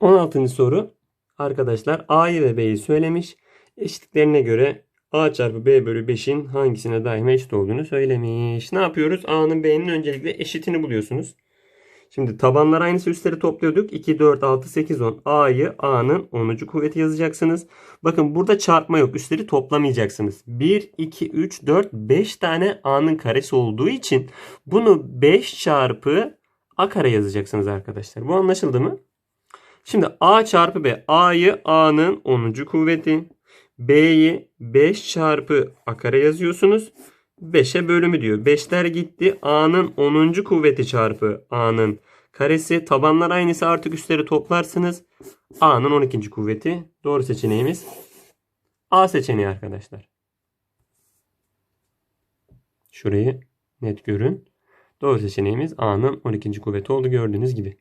16. soru. Arkadaşlar A'yı ve B'yi söylemiş. Eşitliklerine göre A çarpı B bölü 5'in hangisine daima eşit olduğunu söylemiş. Ne yapıyoruz? A'nın B'nin öncelikle eşitini buluyorsunuz. Şimdi tabanlar aynısı üstleri topluyorduk. 2, 4, 6, 8, 10. A'yı A'nın 10. kuvveti yazacaksınız. Bakın burada çarpma yok. Üstleri toplamayacaksınız. 1, 2, 3, 4, 5 tane A'nın karesi olduğu için bunu 5 çarpı A kare yazacaksınız arkadaşlar. Bu anlaşıldı mı? Şimdi A çarpı B. A'yı A'nın 10. kuvveti. B'yi 5 çarpı A kare yazıyorsunuz. 5'e bölümü diyor. 5'ler gitti. A'nın 10. kuvveti çarpı A'nın karesi. Tabanlar aynısı artık üstleri toplarsınız. A'nın 12. kuvveti. Doğru seçeneğimiz A seçeneği arkadaşlar. Şurayı net görün. Doğru seçeneğimiz A'nın 12. kuvveti oldu gördüğünüz gibi.